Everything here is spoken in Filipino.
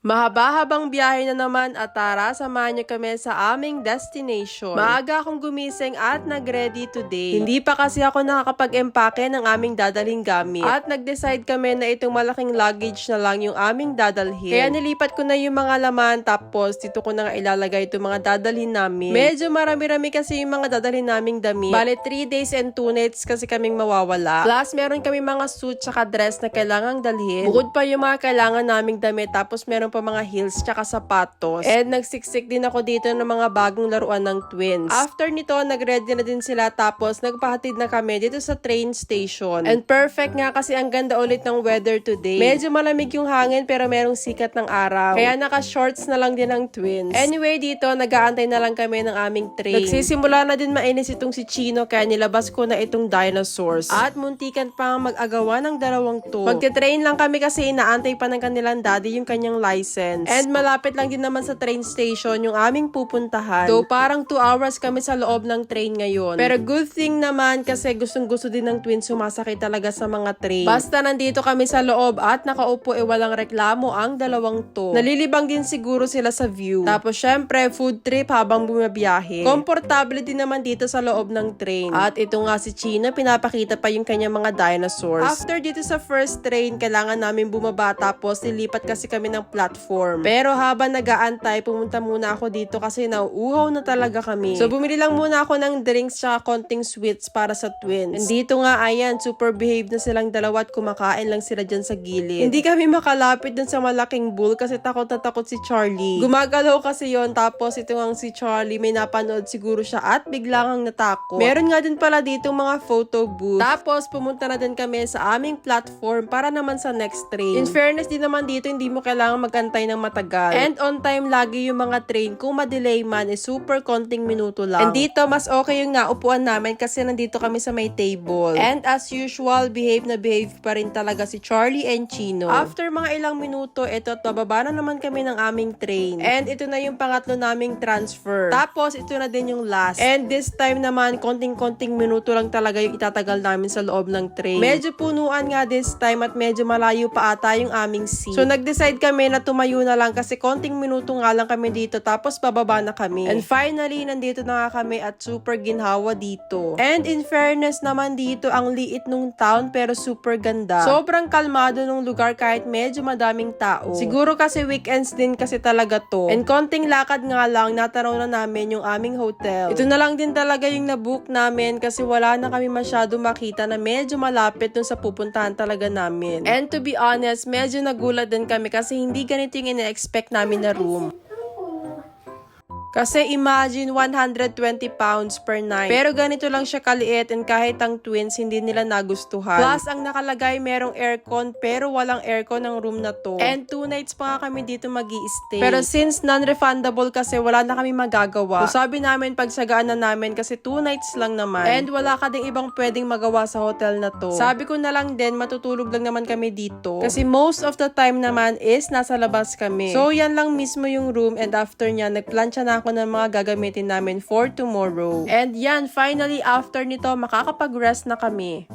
Mahaba-habang biyahe na naman at tara, samahan niyo kami sa aming destination. Maaga akong gumising at nag-ready today. Hindi pa kasi ako nakakapag-empake ng aming dadalhin gamit. At nag-decide kami na itong malaking luggage na lang yung aming dadalhin. Kaya nilipat ko na yung mga laman tapos dito ko na nga ilalagay itong mga dadalhin namin. Medyo marami-rami kasi yung mga dadalhin naming damit. Bale, 3 days and 2 nights kasi kaming mawawala. Plus, meron kami mga suit tsaka dress na kailangang dalhin. Bukod pa yung mga kailangan naming damit tapos meron pa mga heels tsaka sapatos. And nagsiksik din ako dito ng mga bagong laruan ng twins. After nito, nagready na din sila tapos nagpahatid na kami dito sa train station. And perfect nga kasi ang ganda ulit ng weather today. Medyo malamig yung hangin pero merong sikat ng araw. Kaya naka-shorts na lang din ang twins. Anyway, dito nag-aantay na lang kami ng aming train. Nagsisimula na din mainis itong si Chino kaya nilabas ko na itong dinosaurs. At muntikan pa mag-agawa ng dalawang to. Magte-train lang kami kasi inaantay pa ng kanilang daddy yung kanyang license. And malapit lang din naman sa train station yung aming pupuntahan. Though parang 2 hours kami sa loob ng train ngayon. Pero good thing naman kasi gustong gusto din ng twins sumasakay talaga sa mga train. Basta nandito kami sa loob at nakaupo e walang reklamo ang dalawang to. Nalilibang din siguro sila sa view. Tapos syempre food trip habang bumabiyahe. Komportable din naman dito sa loob ng train. At ito nga si Chino, pinapakita pa yung kanyang mga dinosaurs. After dito sa first train, kailangan namin bumaba tapos nilipat kasi kami ng platform. Pero habang nag-aantay, pumunta muna ako dito kasi nauuhaw na talaga kami. So bumili lang muna ako ng drinks tsaka konting sweets para sa twins. And dito nga, ayan, super behave na silang dalawa at kumakain lang sila dyan sa gilid. Hindi kami makalapit dun sa malaking bull kasi takot na takot si Charlie. Gumagalaw kasi yon tapos ito nga si Charlie, may napanood siguro siya at bigla kang natakot. Meron nga din pala dito mga photo booth. Tapos pumunta na din kami sa aming platform para naman sa next train. In fairness din naman dito, hindi mo kailangan magantay ng matagal. And on time lagi yung mga train. Kung ma-delay man, is super konting minuto lang. And dito, mas okay yung nga upuan namin kasi nandito kami sa may table. And as usual, behave na behave pa rin talaga si Charlie and Chino. After mga ilang minuto, ito, bababa na naman kami ng aming train. And ito na yung pangatlo naming transfer. Tapos, ito na din yung last. And this time naman, konting-konting minuto lang talaga yung itatagal namin sa loob ng train. Medyo punuan nga this time at medyo malayo pa ata yung aming seat. So, nag-decide kami na tumayo na lang kasi konting minuto nga lang kami dito tapos bababa na kami. And finally, nandito na nga kami at super ginhawa dito. And in fairness naman dito, ang liit nung town pero super ganda. Sobrang kalmado nung lugar kahit medyo madaming tao. Siguro kasi weekends din kasi talaga to. And konting lakad nga lang, natanaw na namin yung aming hotel. Ito na lang din talaga yung nabook namin kasi wala na kami masyado makita na medyo malapit dun sa pupuntahan talaga namin. And to be honest, medyo nagulat din kami kasi hindi ganito yung ina-expect namin na room. Kasi imagine 120 pounds per night. Pero ganito lang siya kaliit and kahit ang twins hindi nila nagustuhan. Plus, ang nakalagay merong aircon pero walang aircon ang room na to. And two nights pa nga kami dito mag stay Pero since non-refundable kasi wala na kami magagawa. So sabi namin pagsagaan na namin kasi two nights lang naman. And wala ka ding ibang pwedeng magawa sa hotel na to. Sabi ko na lang din matutulog lang naman kami dito. Kasi most of the time naman is nasa labas kami. So yan lang mismo yung room and after niya nagplansya na ako ng mga gagamitin namin for tomorrow. And yan, finally after nito makakapag-rest na kami.